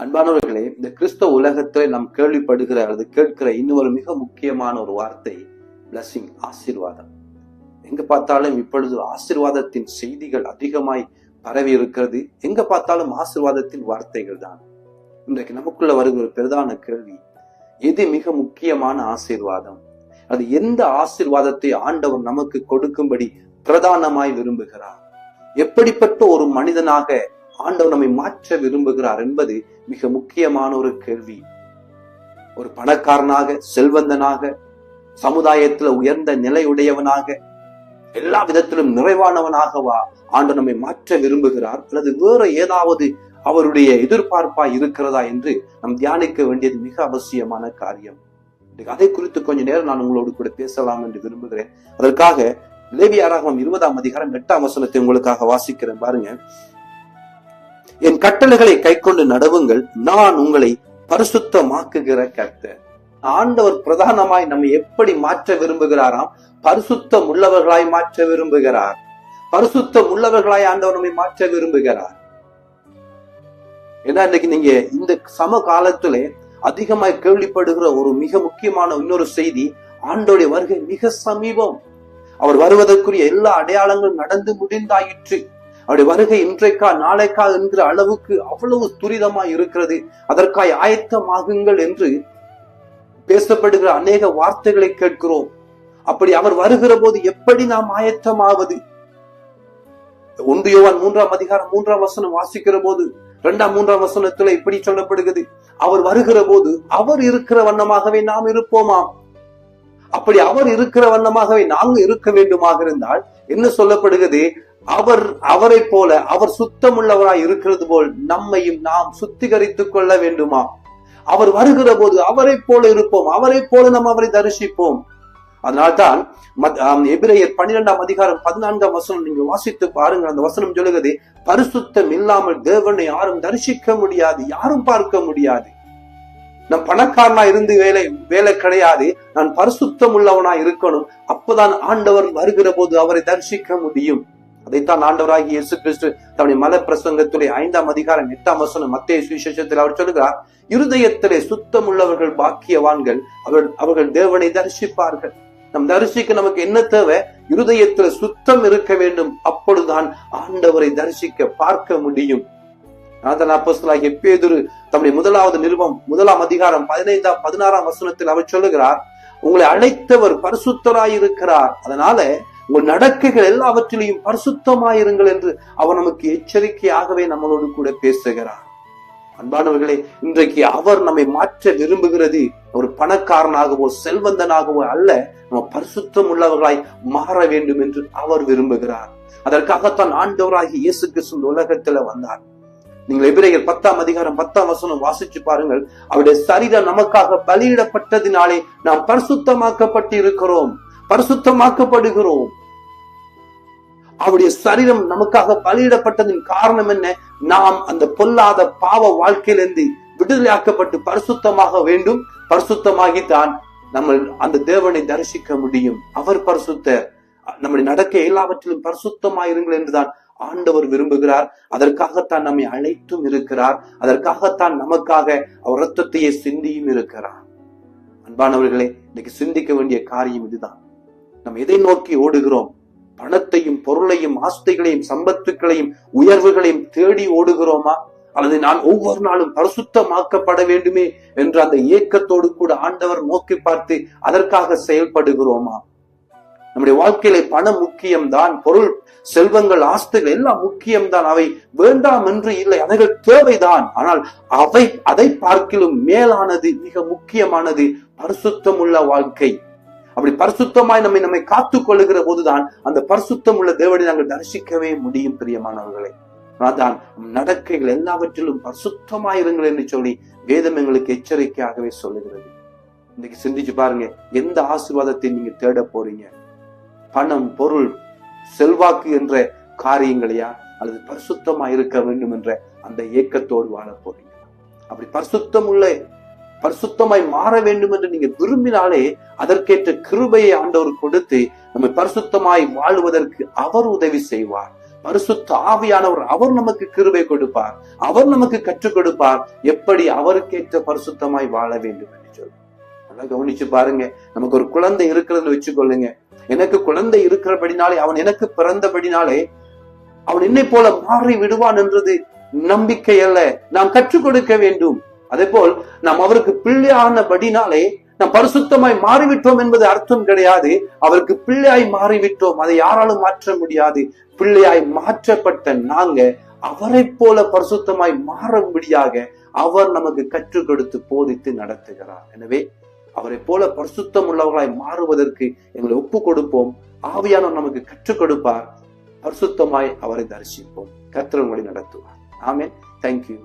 அன்பானவர்களே இந்த கிறிஸ்தவ உலகத்திலே நாம் கேள்விப்படுகிற அல்லது கேட்கிற இன்னொரு மிக முக்கியமான ஒரு வார்த்தை blessing ஆசீர்வாதம். எங்க பார்த்தாலும் இப்பொழுது ஆசீர்வாதத்தின் செய்திகள் அதிகமாய் பரவி இருக்கிறது. எங்க பார்த்தாலும் ஆசீர்வாதத்தின் வார்த்தைகள் தான். இன்றைக்கு நமக்குள்ள வருகிற பிரதான கேள்வி எது மிக முக்கியமான ஆசீர்வாதம்? அது எந்த ஆசீர்வாதத்தை ஆண்டவர் நமக்கு கொடுக்கும்படி பிரதானமாய் விரும்புகிறார்? எப்படிப்பட்ட ஒரு மனிதனாக ஆண்டவர் நம்மை மாற்ற விரும்புகிறார் என்பது மிக முக்கியமான ஒரு கேள்வி. ஒரு பணக்காரனாக செல்வந்தனாக சமுதாயத்துல உயர்ந்த நிலையுடையவனாக எல்லா விதத்திலும் நிறைவானவனாகவா ஆண்டவர் நம்மை மாற்ற விரும்புகிறார்? அல்லது வேற ஏதாவது அவருடைய எதிர்பார்ப்பா இருக்கிறதா என்று நாம் தியானிக்க வேண்டியது மிக அவசியமான காரியம். அதை குறித்து கொஞ்ச நேரம் நான் உங்களோடு கூட பேசலாம் என்று விரும்புகிறேன். அதற்காக லேவியாராகவும் இருபதாம் அதிகாரம் எட்டாம் வசனத்தை உங்களுக்காக வாசிக்கிறேன் பாருங்க. என் கட்டளைகளை கைக்கொண்டு நடவுங்கள். நான் உங்களை பரிசுத்தமாக்குகிற கர்த்தர். ஆண்டவர் பிரதானமாய் நம்மை எப்படி மாற்ற விரும்புகிறாராம் பரிசுத்தம் உள்ளவர்களாய் மாற்ற விரும்புகிறார். பரிசுத்தம் உள்ளவர்களாய் ஆண்டவர் நம்மை மாற்ற விரும்புகிறார். ஏன்னா இன்னைக்கு நீங்க இந்த சம காலத்திலே அதிகமாய் கேள்விப்படுகிற ஒரு மிக முக்கியமான இன்னொரு செய்தி ஆண்டோடைய வருகை மிக சமீபம். அவர் வருவதற்குரிய எல்லா அடையாளங்களும் நடந்து முடிந்தாயிற்று. அவருடைய வருகை இன்றைக்கா நாளைக்கா என்கிற அளவுக்கு அவ்வளவு துரிதமாய் இருக்கிறது. அதற்காய் ஆயத்தமாகுங்கள் என்று பேசப்படுகிற அநேக வார்த்தைகளை கேட்கிறோம். அப்படி அவர் வருகிற போது எப்படி நாம் ஆயத்தமாவது? ஒன்று யோவான் மூன்றாம் அதிகாரம் மூன்றாம் வசனம் வாசிக்கிற போது இரண்டாம் மூன்றாம் வசனத்துல இப்படி சொல்லப்படுகிறது. அவர் வருகிற போது அவர் இருக்கிற வண்ணமாகவே நாம் இருப்போமாம் அப்படி அவர் இருக்கிற வண்ணமாகவே நாங்கள் இருக்க வேண்டுமாக இருந்தால் என்ன சொல்லப்படுகிறது? அவர் அவரை போல அவர் சுத்தமுள்ளவராய் இருக்கிறது போல் நம்மையும் நாம் சுத்திகரித்துக் கொள்ள வேண்டுமா? அவர் வருகிற போது அவரை போல இருப்போம். அவரை போல நாம் அவரை தரிசிப்போம். அதனால்தான் எபிரேயர் பன்னிரெண்டாம் அதிகாரம் பதினான்காம் வசனம் நீங்க வாசித்து பாருங்க அந்த வசனம் சொல்லுகிறது பரிசுத்தம் இல்லாமல் தேவனை யாரும் தரிசிக்க முடியாது யாரும் பார்க்க முடியாது. நம் பணக்காரனா இருந்து வேலை வேலை கிடையாது. நான் பரிசுத்தம் உள்ளவனா இருக்கணும். அப்பதான் ஆண்டவர் வருகிற போது அவரை தரிசிக்க முடியும். அதைத்தான் ஆண்டவராகி இயேசு கிறிஸ்து தன்னுடைய மல பிரசங்கத்துடைய ஐந்தாம் அதிகாரம் எட்டாம் வசனம் மத்திய சுவிசேஷத்தில் அவர் சொல்லுகிறார் இருதயத்திலே சுத்தம் உள்ளவர்கள் பாக்கியவான்கள் அவர்கள் அவர்கள் தேவனை தரிசிப்பார்கள். நம் தரிசிக்க நமக்கு என்ன தேவை? இருதயத்துல சுத்தம் இருக்க வேண்டும். அப்பொழுதுதான் ஆண்டவரை தரிசிக்க பார்க்க முடியும். நாதன் அப்போஸ்தலாகிய பேதுரு தம்முடைய முதலாவது நிருபம் முதலாம் அதிகாரம் பதினைந்தாம் பதினாறாம் வசனத்தில் அவர் சொல்லுகிறார் உங்களை அழைத்தவர் பரிசுத்தராயிருக்கிறார். அதனால உங்கள் நடக்கைகள் எல்லாவற்றிலையும் பரிசுத்தமாயிருங்கள் என்று அவர் நமக்கு எச்சரிக்கையாகவே நம்மளோடு கூட பேசுகிறார். அன்பானவர்களே இன்றைக்கு அவர் நம்மை மாற்ற விரும்புகிறது ஒரு பணக்காரனாகவோ செல்வந்தனாகவோ அல்ல நம்ம பரிசுத்தம் உள்ளவர்களாய் மாற வேண்டும் என்று அவர் விரும்புகிறார். அதற்காகத்தான் ஆண்டவராகி இயேசு கிறிஸ்து உலகத்துல வந்தார். நீங்கள் எபிரேயர் பத்தாம் அதிகாரம் பத்தாம் வசனம் வாசிச்சு பாருங்கள். அவருடைய சரீரம் நமக்காக பலியிடப்பட்டதினாலே நாம் பரிசுத்தமாக்கப்பட்டு இருக்கிறோம் பரிசுத்தமாக்கப்படுகிறோம். அவருடைய சரீரம் நமக்காக பலியிடப்பட்டதின் காரணம் என்ன? நாம் அந்த பொல்லாத பாவ வாழ்க்கையிலிருந்து விடுதலையாக்கப்பட்டு பரிசுத்தமாக வேண்டும். பரிசுத்தமாகி தான் நம்ம அந்த தேவனை தரிசிக்க முடியும். அவர் பரிசுத்த நம்முடைய நடக்க எல்லாவற்றிலும் பரிசுத்தமாயிருங்கள் என்றுதான் ஆண்டவர் விரும்புகிறார். அதற்காகத்தான் நம்மை அழைத்தும் இருக்கிறார். அதற்காகத்தான் நமக்காக அவர் ரத்தத்தையே சிந்தியும் இருக்கிறார். அன்பானவர்களே இன்னைக்கு சிந்திக்க வேண்டிய காரியம் இதுதான். நம்ம எதை நோக்கி ஓடுகிறோம்? பணத்தையும் பொருளையும் ஆஸ்திகளையும் சம்பத்துக்களையும் உயர்வுகளையும் தேடி ஓடுகிறோமா? அல்லது நான் ஒவ்வொரு நாளும் பரிசுத்தமாக்கப்பட வேண்டுமே என்ற அந்த ஏக்கத்தோடு கூட ஆண்டவர் நோக்கி பார்த்து அதற்காக செயல்படுகிறோமா? நம்முடைய வாழ்க்கையில பணம் முக்கியம்தான் பொருள் செல்வங்கள் ஆஸ்திகள் எல்லாம் முக்கியம்தான். அவை வேண்டாம் என்று இல்லை அவைகள் தேவைதான். ஆனால் அவை அதை பார்க்கிலும் மேலானது மிக முக்கியமானது பரிசுத்தம் உள்ள வாழ்க்கை. அப்படி பரிசுத்தமாய் நம்மை நம்மை காத்துக் கொள்ளுகிற போதுதான் அந்த பரிசுத்தம் உள்ள தேவனை நாங்கள் தரிசிக்கவே முடியும் பிரியமானவர்களே. அதான் நடக்கைகள் எல்லாவற்றிலும் பரிசுத்தமாயிருங்கள் என்று சொல்லி வேதம் எங்களுக்கு எச்சரிக்கையாகவே சொல்லுகிறது. இன்னைக்கு சிந்திச்சு பாருங்க எந்த ஆசீர்வாதத்தை நீங்க தேட போறீங்க? பணம் பொருள் செல்வாக்கு என்ற காரியங்களையா? அல்லது பரிசுத்தமா இருக்க வேண்டும் என்ற அந்த ஏக்கத்தோடு வாழ போறீங்க? அப்படி பரிசுத்தம் உள்ள பரிசுத்தமாய் மாற வேண்டும் என்று நீங்க விரும்பினாலே அதற்கேற்ற கிருபையை ஆண்டவர் கொடுத்து நம்ம பரிசுத்தமாய் வாழ்வதற்கு அவர் உதவி செய்வார். பரிசுத்த ஆவியானவர் அவர் நமக்கு கிருபை கொடுப்பார். அவர் நமக்கு கற்றுக் கொடுப்பார். எப்படி அவருக்கேற்ற பரிசுத்தமாய் வாழ வேண்டும் என்று சொல்லுவோம் நல்லா கவனிச்சு பாருங்க. நமக்கு ஒரு குழந்தை இருக்கிறதுன்னு வச்சுக்கொள்ளுங்க. எனக்கு குழந்தை இருக்கிறபடினாலே அவன் எனக்கு பிறந்தபடினாலே அவன் என்னை போல மாறி விடுவான் என்றது நம்பிக்கை அல்ல. நாம் கற்றுக் கொடுக்க வேண்டும். அதே போல் நாம் அவருக்கு பிள்ளையானபடினாலே நாம் பரிசுத்தமாய் மாறிவிட்டோம் என்பது அர்த்தம் கிடையாது. அவருக்கு பிள்ளையாய் மாறிவிட்டோம். அதை யாராலும் மாற்ற முடியாது. பிள்ளையாய் மாற்றப்பட்ட நாங்க அவரை போல பரிசுத்தமாய் மாறும்படியாக அவர் நமக்கு கற்றுக் கொடுத்து போதித்து நடத்துகிறார். எனவே அவரை போல பரிசுத்தம் உள்ளவர்களாய் மாறுவதற்கு எங்களை ஒப்பு கொடுப்போம். ஆவியானவர் நமக்கு கற்றுக் கொடுப்பார். பரிசுத்தமாய் அவரை தரிசிப்போம். கத்திரங்களை நடத்துவார். ஆமென். தேங்க்யூ